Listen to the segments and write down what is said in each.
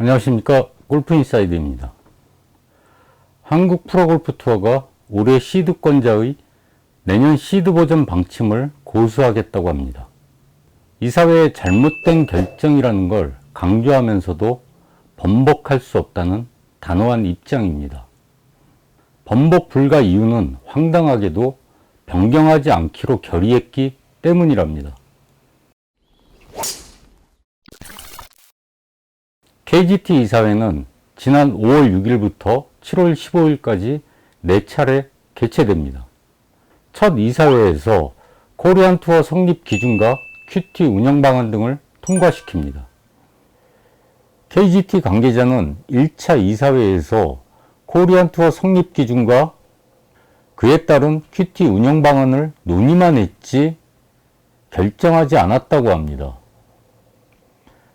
안녕하십니까 골프인사이드입니다. 한국 프로골프 투어가 올해 시드권자의 내년 시드 버전 방침을 고수하겠다고 합니다. 이 사회의 잘못된 결정이라는 걸 강조하면서도 번복할 수 없다는 단호한 입장입니다. 번복 불가 이유는 황당하게도 변경하지 않기로 결의했기 때문이랍니다. KGT 이사회는 지난 5월 6일부터 7월 15일까지 4차례 개최됩니다. 첫 이사회에서 코리안 투어 성립 기준과 큐티 운영 방안 등을 통과시킵니다. KGT 관계자는 1차 이사회에서 코리안 투어 성립 기준과 그에 따른 큐티 운영 방안을 논의만 했지 결정하지 않았다고 합니다.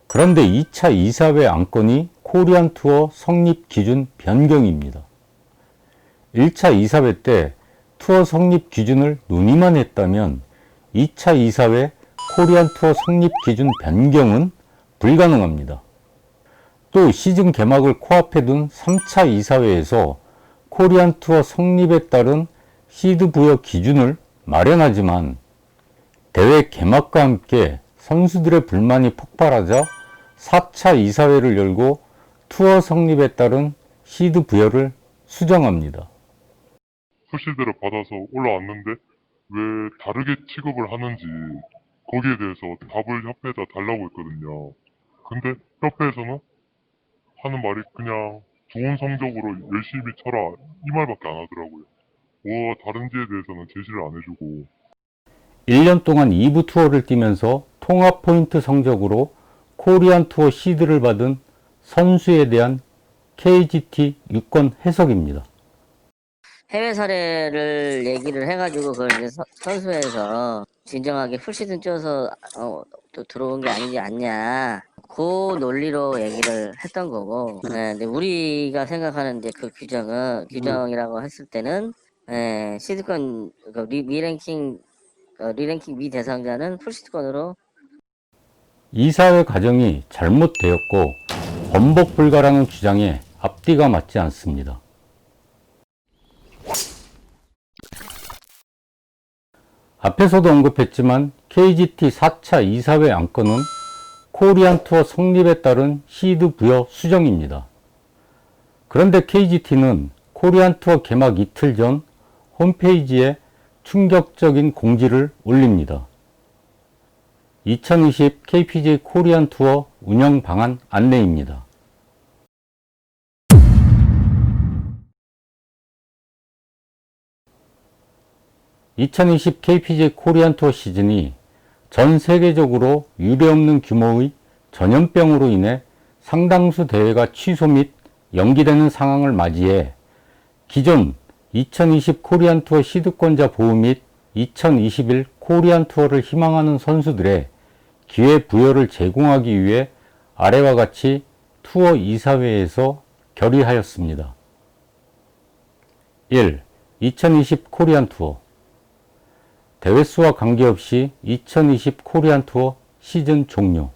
그런데 2차 이사회 안건이 코리안 투어 성립 기준 변경입니다. 1차 이사회 때 투어 성립 기준을 논의만 했다면 2차 이사회 코리안 투어 성립 기준 변경은 불가능합니다. 또 시즌 개막을 코앞에 둔 3차 이사회에서 코리안 투어 성립에 따른 시드 부여 기준을 마련하지만 대회 개막과 함께 선수들의 불만이 폭발하자 4차 이사회를 열고 투어 성립에 따른 시드 부여를 수정합니다. 수시대를 받아서 올라왔는데 왜 다르게 취급을 하는지 거기에 대해서 답을 협회에다 달라고 했거든요. 근데 협회에서는 하는 말이 그냥 좋은 성적으로 열심히 쳐라 이 말밖에 안 하더라고요. 뭐가 다른지에 대해서는 제시를 안 해주고 1년 동안 2부 투어를 뛰면서 통합 포인트 성적으로 코리안 투어 시드를 받은 선수에 대한 KGT 유권 해석입니다. 해외 사례를 얘기를 해가지고 그걸 이제 서- 선수회에서 진정하게 풀시즌 뛰어서 어, 또 들어온 게 아니지 않냐 그 논리로 얘기를 했던 거고 네, 근데 우리가 생각하는 이제 그 규정은 규정이라고 했을 때는 예, 시드권 그 리, 미랭킹 어, 리랭킹 미 대상자는 풀시드권으로 이사회 과정이 잘못되었고 번복 불가라는 주장에 앞뒤가 맞지 않습니다. 앞에서도 언급했지만 KGT 4차 이사회 안건은 코리안 투어 성립에 따른 시드 부여 수정입니다. 그런데 KGT는 코리안 투어 개막 이틀 전 홈페이지에 충격적인 공지를 올립니다. 2020 KPJ 코리안 투어 운영 방안 안내입니다. (2020) KPJ 코리안 투어 시즌이 전 세계적으로 유례없는 규모의 전염병으로 인해 상당수 대회가 취소 및 연기되는 상황을 맞이해 기존 2020 코리안 투어 시드권자 보호 및 2021 코리안 투어를 희망하는 선수들의 기회 부여를 제공하기 위해 아래와 같이 투어 이사회에서 결의하였습니다. 1. 2020 코리안 투어 대회 수와 관계없이 2020 코리안 투어 시즌 종료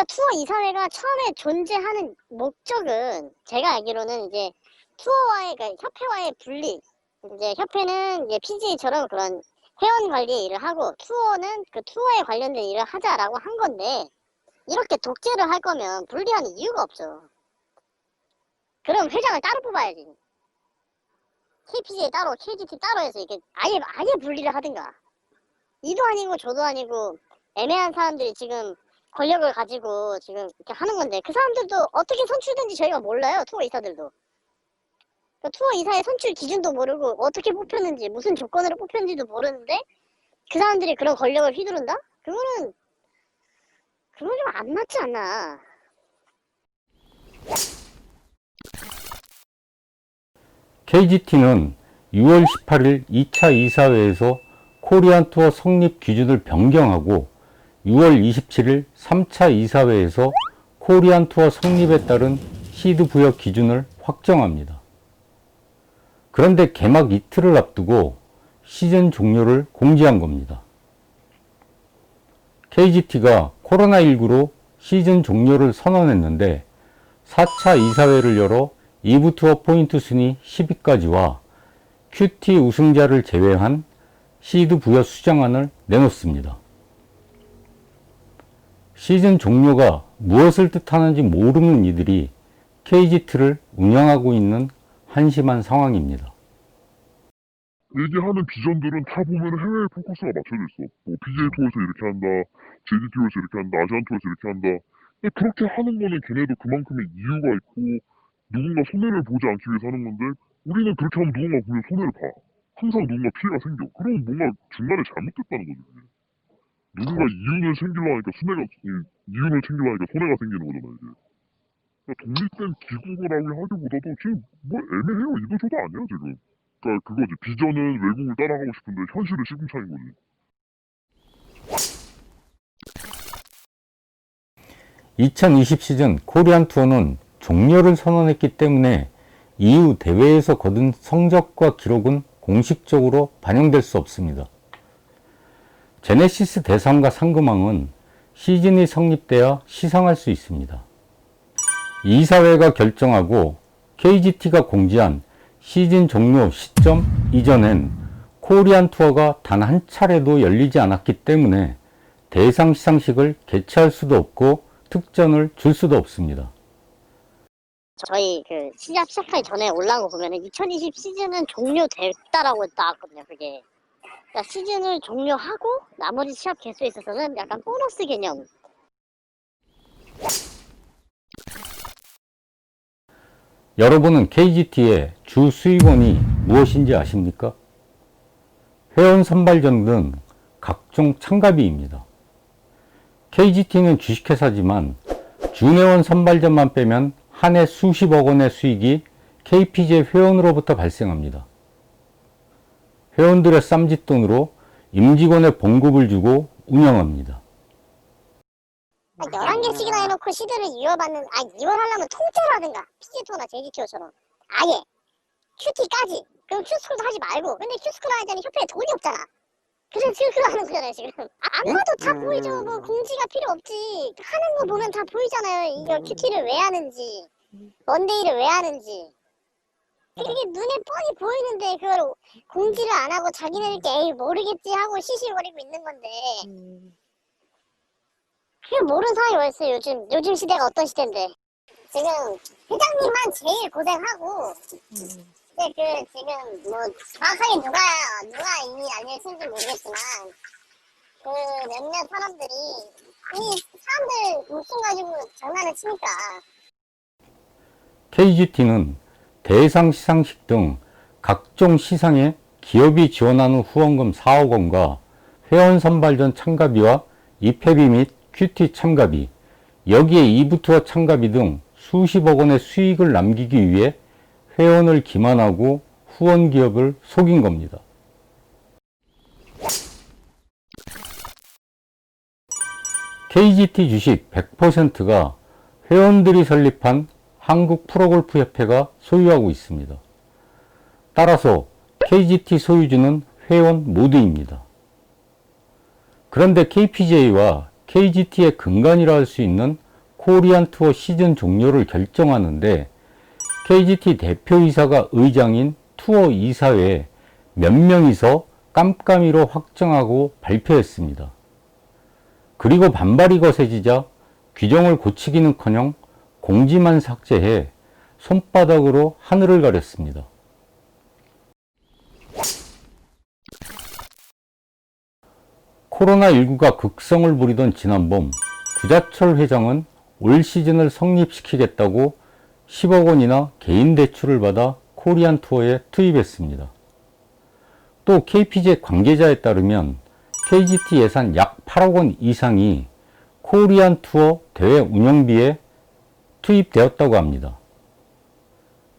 그러니까 투어 이사회가 처음에 존재하는 목적은 제가 알기로는 이제 투어와의 그러니까 협회와의 분리 이제 협회는 이제 PGA처럼 그런 회원 관리 일을 하고 투어는 그 투어에 관련된 일을 하자라고 한 건데 이렇게 독재를 할 거면 분리하는 이유가 없죠. 그럼 회장을 따로 뽑아야지. KPGA 따로, KGT 따로 해서 이렇게 아예 아예 분리를 하든가. 이도 아니고 저도 아니고 애매한 사람들이 지금 권력을 가지고 지금 이렇게 하는 건데 그 사람들도 어떻게 선출된지 저희가 몰라요 투어 이사들도 그러니까 투어 이사의 선출 기준도 모르고 어떻게 뽑혔는지 무슨 조건으로 뽑혔는지도 모르는데 그 사람들이 그런 권력을 휘두른다? 그거는 그건 좀 안 맞지 않나 KGT는 6월 18일 2차 이사회에서 코리안 투어 성립 기준을 변경하고 6월 27일 3차 이사회에서 코리안 투어 성립에 따른 시드 부여 기준을 확정합니다. 그런데 개막 이틀을 앞두고 시즌 종료를 공지한 겁니다. KGT가 코로나19로 시즌 종료를 선언했는데 4차 이사회를 열어 2부 투어 포인트 순위 10위까지와 QT 우승자를 제외한 시드 부여 수정안을 내놓습니다. 시즌 종료가 무엇을 뜻하는지 모르는 이들이 KGT를 운영하고 있는 한심한 상황입니다. 얘기하는 비전들은 다 보면 해외에 포커스가 맞춰져 있어. 뭐 PGA 투어에서 이렇게 한다, JD 투어에서 이렇게 한다, 아시안 투어에서 이렇게 한다. 근데 그렇게 하는 거는 걔네도 그만큼의 이유가 있고 누군가 손해를 보지 않기 위해서 하는 건데 우리는 그렇게 하면 누군가 보면 손해를 봐. 항상 누군가 피해가 생겨. 그러면 뭔가 중간에 잘못됐다는 거지. 누군가 이윤을 챙기려니까 손해가 이, 이윤을 챙기려니까 손해가 생기는 거잖아 이게. 그러니까 독립된 기구라고 하기보다도 지금 뭐 애매해요. 이도 저도 아니야 지금. 그러니까 그거지 비전은 외국을 따라가고 싶은데 현실은 시궁창인 거지. 2020 시즌 코리안 투어는 종료를 선언했기 때문에 이후 대회에서 거둔 성적과 기록은 공식적으로 반영될 수 없습니다. 제네시스 대상과 상금왕은 시즌이 성립돼야 시상할 수 있습니다. 이사회가 결정하고 KGT가 공지한 시즌 종료 시점 이전엔 코리안 투어가 단 한 차례도 열리지 않았기 때문에 대상 시상식을 개최할 수도 없고 특전을 줄 수도 없습니다. 저희 그 시합 시작하기 전에 올라온 거 보면은 2020 시즌은 종료됐다라고 나왔거든요. 그게 그러니까 시즌을 종료하고 나머지 시합 개수에 있어서는 약간 보너스 개념. 여러분은 KGT의 주 수익원이 무엇인지 아십니까? 회원 선발전 등 각종 참가비입니다. KGT는 주식회사지만 준회원 선발전만 빼면 한 해 수십억 원의 수익이 KPJ 회원으로부터 발생합니다. 회원들의 쌈짓돈으로 임직원의 봉급을 주고 운영합니다. 11개씩이나 해놓고 시드를 이어받는, 아, 이어하려면 통째로 하든가. PGTO나 JGTO처럼. 아예. QT까지. 그럼 큐스쿨도 하지 말고. 근데 큐스쿨 하자니 협회에 돈이 없잖아. 그래서 지금 그거 하는 거잖아요, 지금. 아, 안 봐도 다 보이죠. 뭐, 공지가 필요 없지. 하는 거 보면 다 보이잖아요. 이거 QT를 왜 하는지. 원데이를 왜 하는지. 그게 눈에 뻔히 보이는데, 그걸 공지를 안 하고 자기네들끼리 에이, 모르겠지 하고 시시거리고 있는 건데. 그게 모르는 상황이 어딨어요 요즘? 요즘 시대가 어떤 시대인데? 지금 회장님만 제일 고생하고 근데 그 지금 뭐 정확하게 누가 누가 이미 알려진지 모르겠지만 그 몇몇 사람들이 이 사람들 목숨 가지고 장난을 치니까. KGT는 대상 시상식 등 각종 시상에 기업이 지원하는 후원금 4억 원과 회원 선발전 참가비와 입회비 및 큐티 참가비, 여기에 2부 투어 참가비 등 수십억 원의 수익을 남기기 위해 회원을 기만하고 후원 기업을 속인 겁니다. KGT 주식 100%가 회원들이 설립한 한국 프로골프협회가 소유하고 있습니다. 따라서 KGT 소유주는 회원 모두입니다. 그런데 KPJ와 KGT의 근간이라 할 수 있는 코리안 투어 시즌 종료를 결정하는데 KGT 대표이사가 의장인 투어 이사회에 몇 명이서 깜깜이로 확정하고 발표했습니다. 그리고 반발이 거세지자 규정을 고치기는커녕 공지만 삭제해 손바닥으로 하늘을 가렸습니다. 코로나19가 극성을 부리던 지난봄 구자철 회장은 올 시즌을 성립시키겠다고 10억 원이나 개인 대출을 받아 코리안 투어에 투입했습니다. 또 KPJ 관계자에 따르면 KGT 예산 약 8억 원 이상이 코리안 투어 대회 운영비에 투입되었다고 합니다.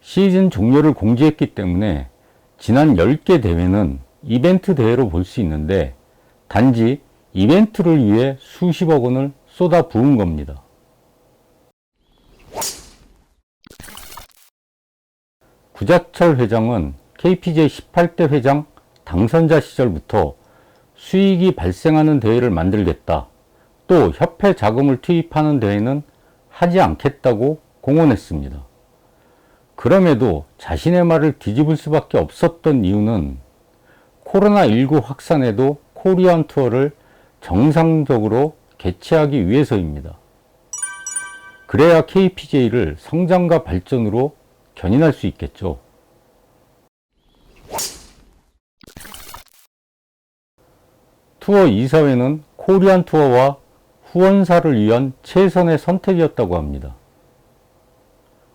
시즌 종료를 공지했기 때문에 지난 10개 대회는 이벤트 대회로 볼 수 있는데 단지 이벤트를 위해 수십억 원을 쏟아 부은 겁니다. 구자철 회장은 KPJ 18대 회장 당선자 시절부터 수익이 발생하는 대회를 만들겠다. 또 협회 자금을 투입하는 대회는 하지 않겠다고 공언했습니다. 그럼에도 자신의 말을 뒤집을 수밖에 없었던 이유는 코로나19 확산에도 코리안 투어를 정상적으로 개최하기 위해서입니다. 그래야 KPJ를 성장과 발전으로 견인할 수 있겠죠. 투어 이사회는 코리안 투어와 후원사를 위한 최선의 선택이었다고 합니다.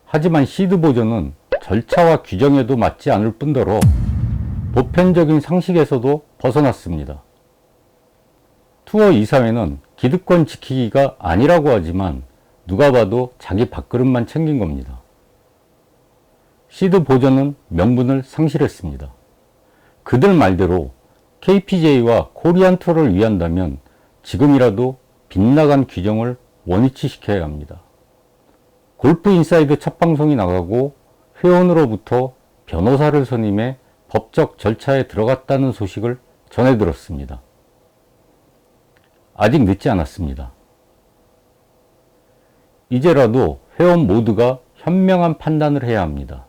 하지만 시드 보전은 절차와 규정에도 맞지 않을 뿐더러 보편적인 상식에서도 벗어났습니다. 투어 이사회는 기득권 지키기가 아니라고 하지만 누가 봐도 자기 밥그릇만 챙긴 겁니다. 시드 보전은 명분을 상실했습니다. 그들 말대로 KPJ와 코리안 투어를 위한다면 지금이라도 빗나간 규정을 원위치 시켜야 합니다. 골프 인사이드 첫 방송이 나가고 회원으로부터 변호사를 선임해 법적 절차에 들어갔다는 소식을 전해 들었습니다. 아직 늦지 않았습니다. 이제라도 회원 모두가 현명한 판단을 해야 합니다.